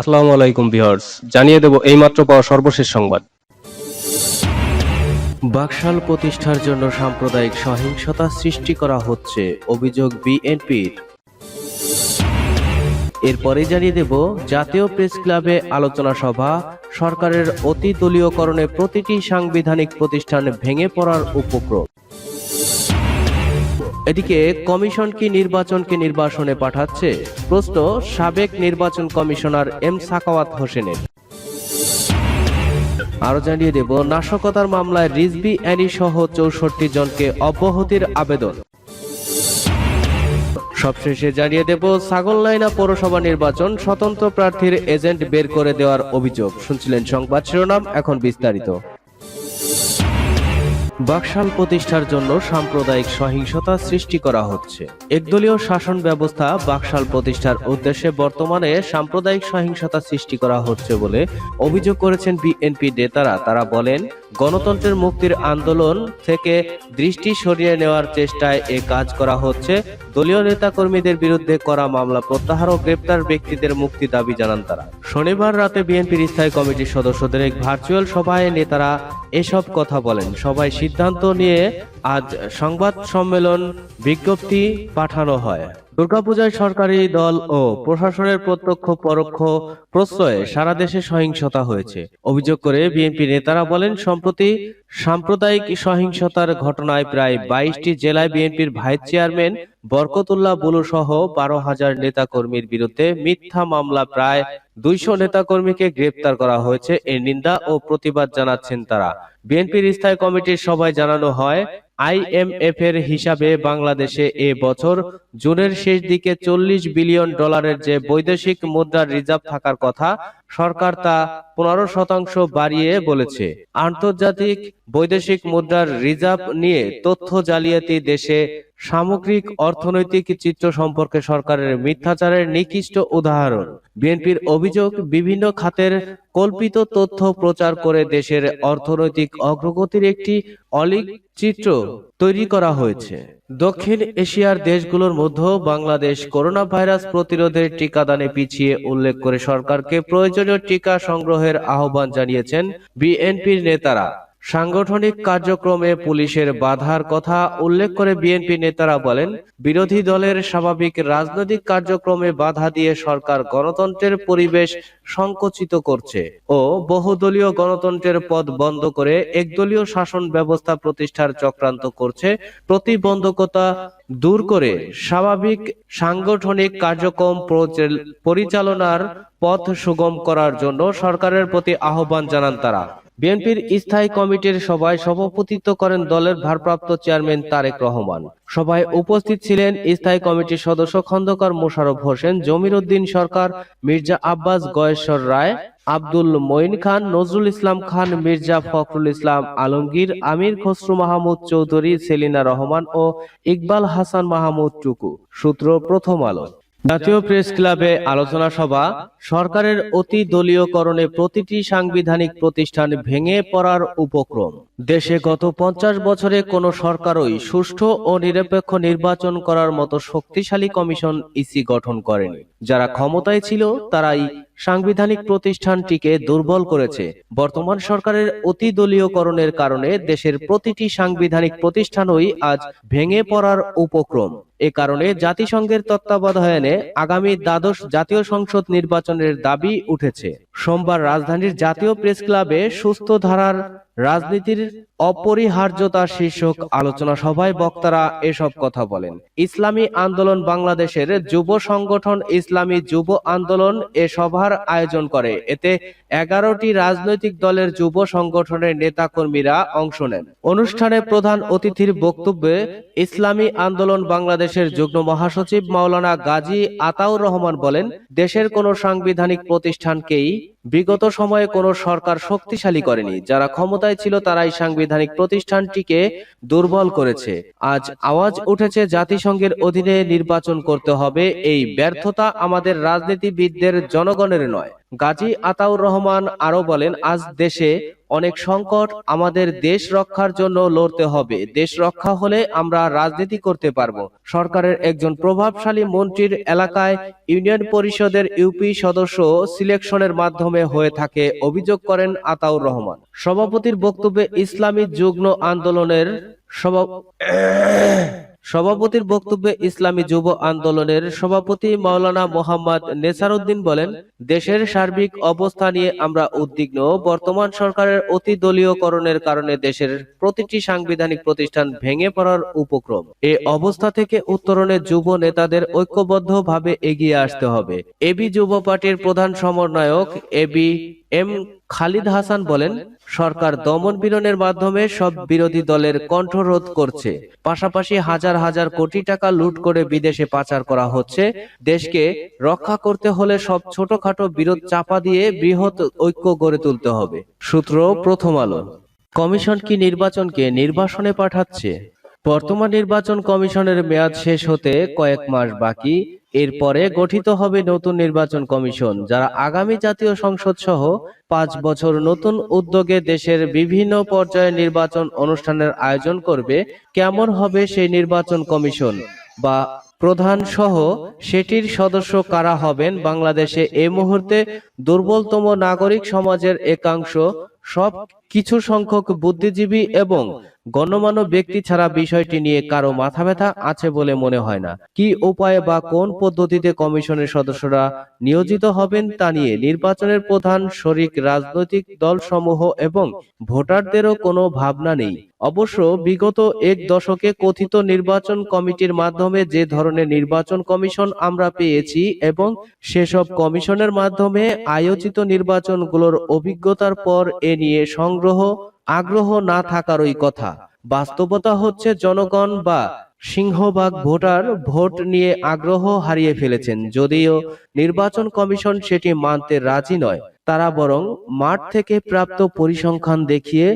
আসসালামু আলাইকুম ভিউয়ার্স, জানিয়ে দেব এইমাত্র পাওয়া সর্বশেষ সংবাদ। বাকশাল প্রতিষ্ঠার জন্য সাম্প্রদায়িক সহিংসতা সৃষ্টি করা হচ্ছে, অভিযোগ বিএনপির। এরপরে জানিয়ে দেব, জাতীয় প্রেস ক্লাবে আলোচনা সভা, সরকারের অতি দলীয়করণে প্রতিটি সাংবিধানিক প্রতিষ্ঠান ভেঙে পড়ার উপক্রম। এদিকে কমিশন কি নির্বাচনকে নির্বাসনে পাঠাচ্ছে? প্রশ্ন, সাবেক নির্বাচন কমিশনার এম সাকাওয়াত হোসেনের। আরও জানিয়ে দেব, নাশকতার মামলায় রিজবি অ্যানি সহ চৌষট্টি জনকে অব্যাহতির আবেদন। সবশেষে জানিয়ে দেব ছাগলনাইনা পৌরসভা নির্বাচন স্বতন্ত্র প্রার্থীর এজেন্ট বের করে দেওয়ার অভিযোগ। শুনছিলেন সংবাদ শিরোনাম, এখন বিস্তারিত। বাকশাল প্রতিষ্ঠার জন্য সাম্প্রদায়িক সহিংসতা সৃষ্টি করা হচ্ছে। একদলীয় শাসন ব্যবস্থা বাকশাল প্রতিষ্ঠার উদ্দেশ্যে বর্তমানে সাম্প্রদায়িক সহিংসতা সৃষ্টি করা হচ্ছে বলে অভিযোগ করেছেন বিএনপি নেতারা। তারা বলেন, গণতন্ত্রের মুক্তির আন্দোলন থেকে দৃষ্টি সরিয়ে নেওয়ার চেষ্টায় এ কাজ করা হচ্ছে। দলীয় নেতাকর্মীদের বিরুদ্ধে করা মামলা প্রত্যাহার ও গ্রেপ্তার ব্যক্তিদের মুক্তি দাবি জানান তারা। শনিবার রাতে বিএনপির স্থায়ী কমিটির সদস্যদের এক ভার্চুয়াল সভায় নেতারা এসব কথা বলেন। সবাই সিদ্ধান্ত নিয়ে আজ সংবাদ সম্মেলন বিজ্ঞপ্তি পাঠানো হয়। দুর্গাপূজায় সরকারি দল ও প্রশাসনের প্রত্যক্ষ পরোক্ষ প্রশ্রয়ে সারা দেশে সহিংসতা হয়েছে। অভিযোগ করে বিএনপি নেতারা বলেন, সম্প্রতি সাম্প্রদায়িক সহিংসতার ঘটনায় প্রায় বাইশটি জেলায় বিএনপির ভাইস চেয়ারম্যান বরকতুল্লাহ বুলু সহ বারো হাজার নেতাকর্মীর বিরুদ্ধে মিথ্যা মামলা প্রায় দুইশো নেতাকর্মীকে গ্রেপ্তার করা হয়েছে এর নিন্দা ও প্রতিবাদ জানাচ্ছেন তারা। বিএনপির স্থায়ী কমিটির সভায় জানানো হয় আইএমএফ এর হিসাবে বাংলাদেশে এ বছর জুনের শেষ দিকে চল্লিশ বিলিয়ন ডলারের যে বৈদেশিক মুদ্রার রিজার্ভ থাকার কথা, সরকার তা পনেরো শতাংশ বাড়িয়ে বলেছে। আন্তর্জাতিক বৈদেশিক মুদ্রার রিজার্ভ নিয়ে তথ্য জালিয়াতি দেশে সামগ্রিক অর্থনৈতিক চিত্র সম্পর্কে সরকারের মিথ্যাচারের নিকৃষ্ট উদাহরণ। বিএনপির অভিযোগ বিভিন্ন খাতের কল্পিত তথ্য প্রচার করে দেশের অর্থনৈতিক অগ্রগতির একটি অলিক চিত্র তৈরি করা হয়েছে। দক্ষিণ এশিয়ার দেশগুলোর মধ্যে বাংলাদেশ করোনা ভাইরাস প্রতিরোধের টিকাদানে পিছিয়ে উল্লেখ করে সরকারকে প্রয়োজনীয় টিকা সংগ্রহের আহ্বান জানিয়েছেন বিএনপির নেতারা। সাংগঠনিক কার্যক্রমে পুলিশের বাধার কথা উল্লেখ করে বিএনপি নেতারা বলেন, বিরোধী দলের স্বাভাবিক রাজনৈতিক কার্যক্রমে বাধা দিয়ে সরকার গণতন্ত্রের পরিবেশ সংকুচিত করছে ও বহুদলীয় গণতন্ত্রের পদ বন্ধ করে একদলীয় শাসন ব্যবস্থা প্রতিষ্ঠার চক্রান্ত করছে। প্রতিবন্ধকতা দূর করে স্বাভাবিক সাংগঠনিক কার্যক্রম পরিচালনার পথ সুগম করার জন্য সরকারের প্রতি আহ্বান জানান তারা। বিএনপির স্থায়ী কমিটির সভায় সভাপতিত্ব করেন দলের ভারপ্রাপ্ত চেয়ারম্যান তারেক রহমান। সভায় উপস্থিত ছিলেন স্থায়ী কমিটির সদস্য খন্দকার মোশাররফ হোসেন জমির উদ্দিন সরকার মির্জা আব্বাস গয়েশ্বর রায় আব্দুল মঈন খান নজরুল ইসলাম খান মির্জা ফখরুল ইসলাম আলমগীর আমির খসরু মাহমুদ চৌধুরী সেলিনা রহমান ও ইকবাল হাসান মাহমুদ টুকু। সূত্র প্রথম আলো। জাতীয় প্রেস ক্লাবে আলোচনা সভা সরকারের অতি দলীয়করণে প্রতিটি সাংবিধানিক প্রতিষ্ঠান ভেঙে পড়ার উপক্রম। দেশে গত পঞ্চাশ বছরে কোনো সরকারই সুষ্ঠু ও নিরপেক্ষ নির্বাচন করার মতো শক্তিশালী কমিশন ইসি গঠন করেনি। যারা ক্ষমতায় ছিল, তারাই সাংবিধানিক প্রতিষ্ঠানটিকে দুর্বল করেছে। বর্তমান সরকারের অতি দলীয়করণের কারণে দেশের প্রতিটি সাংবিধানিক প্রতিষ্ঠানই আজ ভেঙে পড়ার উপক্রম। এ কারণে জাতিসংঘের তত্ত্বাবধানে আগামী দ্বাদশ জাতীয় সংসদ নির্বাচনের দাবি উঠেছে। সোমবার রাজধানীর জাতীয় প্রেস ক্লাবে সুস্থ ধারার রাজনীতির অপরিহার্যতা শীর্ষক আলোচনা সভায় বক্তারা এসব কথা বলেন। ইসলামী আন্দোলন বাংলাদেশের যুব সংগঠন ইসলামী যুব আন্দোলন এ সভার আয়োজন করে। এতে এগারোটি রাজনৈতিক দলের যুব সংগঠনের নেতাকর্মীরা অংশ নেন। অনুষ্ঠানে প্রধান অতিথির বক্তব্যে ইসলামী আন্দোলন বাংলাদেশের যুগ্ম মহাসচিব মাওলানা গাজী আতাউর রহমান বলেন, দেশের কোনো সাংবিধানিক প্রতিষ্ঠানকেই বিগত সময়ে কোনো সরকার শক্তিশালী করেনি। যারা ক্ষমতায় ছিল তারাই সাংবিধানিক প্রতিষ্ঠানটিকে দুর্বল করেছে। আজ আওয়াজ উঠেছে জাতিসংঘের অধীনে নির্বাচন করতে হবে, এই ব্যর্থতা আমাদের রাজনীতিবিদদের জনগণের নয়। গাজী আতাউর রহমান আরও বলেন, আজ দেশে অনেক সংকট, আমাদের দেশ রক্ষার জন্য লড়তে হবে। দেশ রক্ষা হলে আমরা রাজনীতি করতে পারব। সরকারের একজন প্রভাবশালী মন্ত্রীর এলাকায় ইউনিয়ন পরিষদের ইউপি সদস্য সিলেকশনের মাধ্যমে হয়ে থাকে অভিযোগ করেন আতাউর রহমান। সভাপতির বক্তব্যে ইসলামী যুগ্ম আন্দোলনের সভা সভাপতির বক্তব্যে ইসলামী যুব আন্দোলনের সভাপতি মাওলানা মোহাম্মদ নেসারউদ্দিন বলেন, দেশের সার্বিক অবস্থা নিয়ে আমরা উদ্বিগ্ন। বর্তমান সরকারের অতি দলীয়করণের কারণে দেশের প্রতিটি সাংবিধানিক প্রতিষ্ঠান ভেঙে পড়ার উপক্রম। এ অবস্থা থেকে উত্তরণে যুব নেতাদের ঐক্যবদ্ধভাবে এগিয়ে আসতে হবে। এবি যুব পার্টির প্রধান সমন্বয়ক এবি এম খালিদ হাসান বলেন, সরকার দমন পীড়নের মাধ্যমে সব বিরোধী দলের কণ্ঠরোধ করছে। পাশাপাশি হাজার হাজার কোটি টাকা লুট করে বিদেশে পাচার করা হচ্ছে। দেশকে রক্ষা করতে হলে সব ছোটখাটো বিরোধ চাপা দিয়ে বৃহৎ ঐক্য গড়ে তুলতে হবে। সূত্র প্রথম আলো। কমিশন কি নির্বাচনকে নির্বাসনে পাঠাচ্ছে? বর্তমান নির্বাচন কমিশনের মেয়াদ শেষ হতে কয়েক মাস বাকি। এরপরে গঠিত হবে নতুন নির্বাচন কমিশন যারা আগামী জাতীয় সংসদ সহ পাঁচ বছর নতুন উদ্যোগে দেশের বিভিন্ন পর্যায়ে নির্বাচন অনুষ্ঠানের আয়োজন করবে কেমন হবে সেই নির্বাচন কমিশন? বা প্রধান সহ সেটির সদস্য কারা হবেন? বাংলাদেশে এই মুহূর্তে দুর্বলতম নাগরিক সমাজের একাংশ সব কিছু সংখ্যক বুদ্ধিজীবী এবং গণ্যমান্য ব্যক্তি ছাড়া বিষয়টি নিয়ে কারও মাথা ব্যথা আছে বলে মনে হয় না। কি উপায়ে বা কোন পদ্ধতিতে কমিশনের সদস্যরা নিয়োজিত হবেন তা নিয়ে নির্বাচনের প্রধান শরিক রাজনৈতিক দলসমূহ এবং ভোটারদেরও কোনো ভাবনা নেই। অবশ্য বিগত এক দশকে কথিত নির্বাচন কমিটির মাধ্যমে যে ধরনের নির্বাচন কমিশন আমরা পেয়েছি এবং সেসব কমিশনের মাধ্যমে আয়োজিত নির্বাচনগুলোর অভিজ্ঞতার পর এ নিয়ে সংগ্রহ, আগ্রহ না থাকারই কথা। বাস্তবতা হচ্ছে জনগণ বা সিংহভাগ ভোটার ভোট নিয়ে আগ্রহ হারিয়ে ফেলেছেন। যদিও নির্বাচন কমিশন সেটি মানতে রাজি নয়, তারা বরং মাঠ থেকে প্রাপ্ত পরিসংখ্যান দেখিয়ে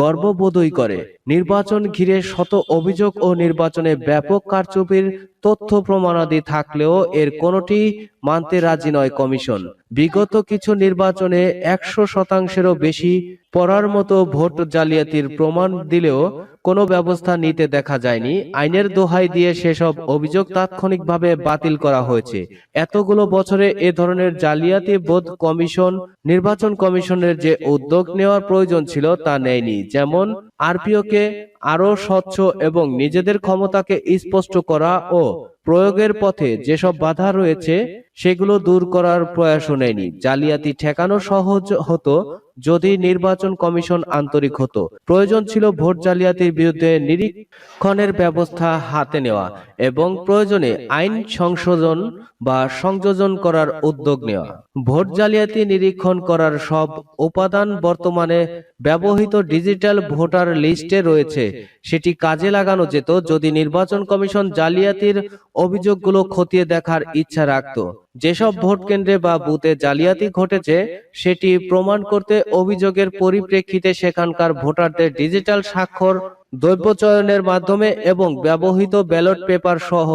গর্ববোধই করে। নির্বাচন ঘিরে শত অভিযোগ ও নির্বাচনে ব্যাপক কারচুপির তথ্য প্রমাণাদি থাকলেও এর কোনটি মানতে রাজি নয় কমিশন। বিগত কিছু নির্বাচনে একশো শতাংশেরও বেশি পড়ার মতো ভোট জালিয়াতির প্রমাণ দিলেও কোনো ব্যবস্থা নিতে দেখা যায়নি। আইনের দোহাই দিয়ে সেসব অভিযোগ তাৎক্ষণিকভাবে বাতিল করা হয়েছে। এতগুলো বছরে এ ধরনের জালিয়াতি বোধ কমিশন, নির্বাচন কমিশনের যে উদ্যোগ নেওয়ার প্রয়োজন ছিল তা নেয়নি। যেমন আরপিওকে আরও স্বচ্ছ এবং নিজেদের ক্ষমতাকে স্পষ্ট করা ও প্রয়োগের পথে যেসব বাধা রয়েছে সেগুলো দূর করার প্রয়াসও নেয়নি। জালিয়াতি ঠেকানো সহজ হতো যদি নির্বাচন কমিশন আন্তরিক হতো। প্রয়োজন ছিল ভোট জালিয়াতির বিরুদ্ধে নিরীক্ষণের ব্যবস্থা হাতে নেওয়া এবং প্রয়োজনে আইন সংশোধন বা সংযোজন করার উদ্যোগ নেওয়া। ভোট জালিয়াতি নিরীক্ষণ করার সব উপাদান বর্তমানে ব্যবহৃত ডিজিটাল ভোটার লিস্টে রয়েছে। সেটি কাজে লাগানো যেত যদি নির্বাচন কমিশন জালিয়াতির অভিযোগগুলো খতিয়ে দেখার ইচ্ছা রাখত। যেসব ভোট কেন্দ্রে বা বুথে জালিয়াতি ঘটেছে সেটি প্রমাণ করতে অভিযোগের পরিপ্রেক্ষিতে সেখানকার ভোটারদের ডিজিটাল স্বাক্ষর দ্রব্য চয়নের মাধ্যমে এবং ব্যবহৃত ব্যালট পেপার সহ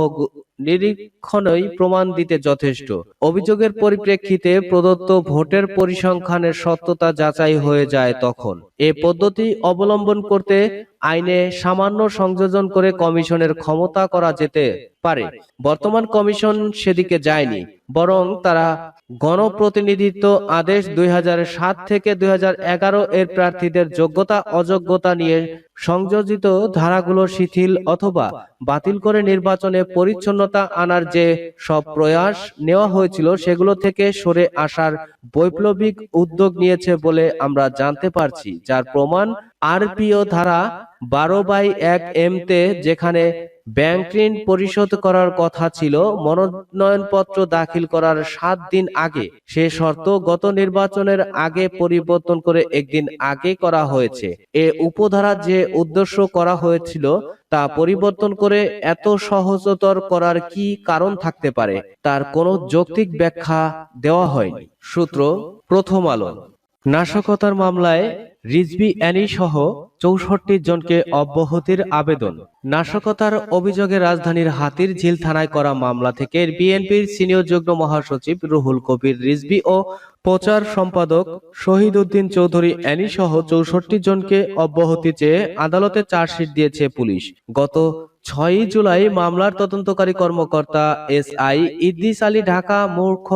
নিরীক্ষণই প্রমাণ দিতে যথেষ্ট। অভিযোগের পরিপ্রেক্ষিতে প্রদত্ত ভোটের পরিসংখ্যানের সত্যতা যাচাই হয়ে যায় তখন। এ পদ্ধতি অবলম্বন করতে আইনে সামান্য সংযোজন করে কমিশনের ক্ষমতা করা যেতে পারে। বর্তমান কমিশন সেদিকে যায়নি, বরং তারা গণপ্রতিনিধিত্ব আদেশ দুই হাজার সাত থেকে দুই হাজার এগারো এর প্রার্থীদের যোগ্যতা, অযোগ্যতা নিয়ে সংযোজিত ধারাগুলো শিথিল অথবা বাতিল করে নির্বাচনে পরিচ্ছন্নতা আনার যে সব প্রয়াস নেওয়া হয়েছিল সেগুলো থেকে সরে আসার বৈপ্লবিক উদ্যোগ নিয়েছে বলে আমরা জানতে পারছি, যার প্রমাণ আরপিও ধারা বারো বাই এক এম তে যেখানে ব্যাংক ঋণ পরিশোধ করার কথা ছিল, মনোনয়নপত্র দাখিল করার সাত দিন আগে। সে শর্ত গত নির্বাচনের আগে পরিবর্তন করে একদিন আগে করা হয়েছে। এ উপধারা যে উদ্দেশ্য করা হয়েছিল, তা পরিবর্তন করে এত সহজতর করার কি কারণ থাকতে পারে, তার কোনো যৌক্তিক ব্যাখ্যা দেওয়া হয়নি। সূত্র প্রথম আলো। নাশকতার মামলায় রিজবি অ্যানি সহ চৌষট্টি জনকে অব্যাহতির আবেদন। নাশকতার অভিযোগে রাজধানীর হাতির ঝিল থানায় করা মামলা থেকে বিএনপির সিনিয়র যুগ্ম মহাসচিব রুহুল কবির রিজবি ও প্রচার সম্পাদক শহীদ উদ্দিন চৌধুরী অ্যানি সহ চৌষট্টি জনকে অব্যাহতি চেয়ে আদালতে চার্জশিট দিয়েছে পুলিশ। গত ছয়ই জুলাই মামলার তদন্তকারী কর্মকর্তা এস আই ইদ্দিস আলী, ঢাকা মূর্খ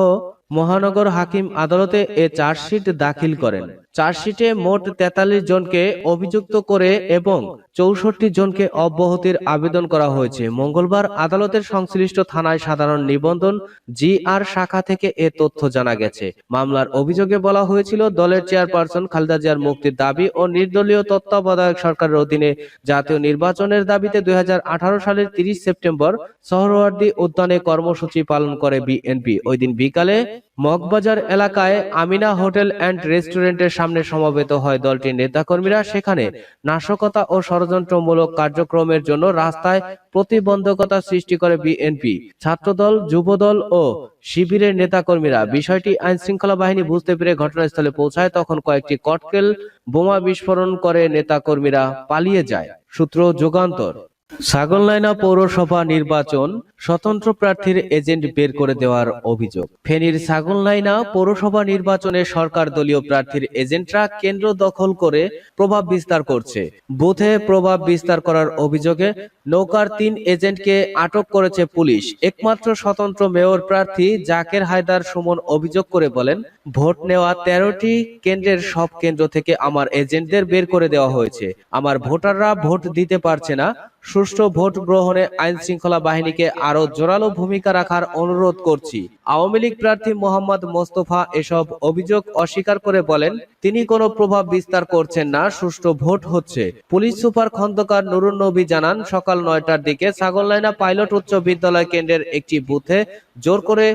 মহানগর হাকিম আদালতে এ চার্জশিট দাখিল করেন। চার্জশিটে মোট তেতাল্লিশ জনকে অভিযুক্ত করে এবং চৌষট্টি জনকে অব্যাহতির আবেদন করা হয়েছে। মঙ্গলবার আদালতের সংশ্লিষ্ট থানায় সাধারণ নিবন্ধন জি আর শাখা থেকে এ তথ্য জানা গেছে। মামলার অভিযোগে বলা হয়েছিল, দলের চেয়ারপারসন খালেদা জিয়ার মুক্তির দাবি ও নির্দলীয় তত্ত্বাবধায়ক সরকারের অধীনে জাতীয় নির্বাচনের দাবিতে দুই হাজার আঠারো সালের তিরিশ সেপ্টেম্বর সোহরওয়ার্দী উদ্যানে কর্মসূচি পালন করে বিএনপি। ওই দিন বিকালে মগবাজার এলাকায় আমিনা হোটেল অ্যান্ড রেস্টুরেন্টের সামনে সমবেত হয় দলটির নেতাকর্মীরা। সেখানে নাশকতা ও ষড়যন্ত্রমূলক কার্যক্রমের জন্য রাস্তায় প্রতিবন্ধকতা সৃষ্টি করে বিএনপি। ছাত্রদল, যুবদল ও শিবিরের নেতাকর্মীরা বিষয়টি আইন শৃঙ্খলা বাহিনী বুঝতে পেরে ঘটনাস্থলে পৌঁছায়। তখন কয়েকটি কটকেল বোমা বিস্ফোরণ করে নেতাকর্মীরা পালিয়ে যায়। সূত্র যুগান্তর। ছাগলনাইনা পৌরসভা নির্বাচন স্বতন্ত্র প্রার্থীর এজেন্ট বের করে দেওয়ার অভিযোগ। ফেনীর ছাগলনাইনা পৌরসভা নির্বাচনে সরকার দলীয় প্রার্থীর এজেন্টরা কেন্দ্র দখল করে প্রভাব বিস্তার করছে। বুথে প্রভাব বিস্তার করার অভিযোগে নৌকার তিন এজেন্টকে আটক করেছে পুলিশ। একমাত্র স্বতন্ত্র মেয়র প্রার্থী জাকের হায়দার সুমন অভিযোগ করে বলেন, ভোট নেওয়া তেরোটি কেন্দ্রের সব কেন্দ্র থেকে আমার এজেন্টদের বের করে দেওয়া হয়েছে। আমার ভোটাররা ভোট দিতে পারছে না। সুষ্ঠু ভোট গ্রহণে আইন শৃঙ্খলা বাহিনীকে আরও জোরালো ভূমিকা রাখার অনুরোধ করছি। আওয়ামী লীগ প্রার্থী মোহাম্মদ মোস্তফা এসব অভিযোগ অস্বীকার করে বলেন, তিনি কোনো প্রভাব বিস্তার করছেন না, সুষ্ঠু ভোট হচ্ছে। পুলিশ সুপার খন্দকার নুরুন নবী জানান, সকাল নয়টার দিকে ছাগলনাইনা পাইলট উচ্চ বিদ্যালয় কেন্দ্রের একটি বুথে জোর করে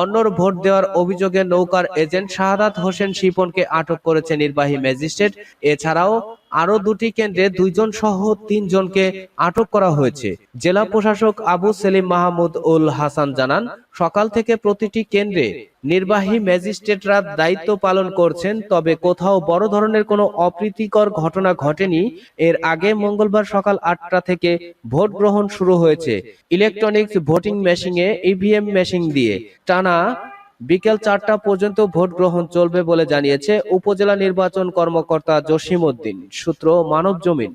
অন্যর ভোট দেওয়ার অভিযোগে নৌকার এজেন্ট শাহাদাত হোসেন শিপনকে আটক করেছে নির্বাহী ম্যাজিস্ট্রেট। এছাড়াও আরও দুটি কেন্দ্রে দুইজন সহ তিনজনকে আটক করা হয়েছে। জেলা প্রশাসক আবু সেলিম মাহমুদ উল হাসান জানান, সকাল থেকে প্রতিটি কেন্দ্রে নির্বাহী ম্যাজিস্ট্রেটরা দায়িত্ব পালন করছেন, তবে কোথাও বড় ধরনের কোনো অপ্রীতিকর ঘটনা ঘটেনি। এর আগে মঙ্গলবার সকাল আটটা থেকে ভোট গ্রহণ শুরু হয়েছে। ইলেকট্রনিক্স ভোটিং মেশিনে, ইভিএম মেশিন দিয়ে টানা বিকেল চারটা পর্যন্ত ভোট গ্রহণ চলবে বলে জানিয়েছে উপজেলা নির্বাচন কর্মকর্তা জসিম উদ্দিন সূত্র মানব জমিন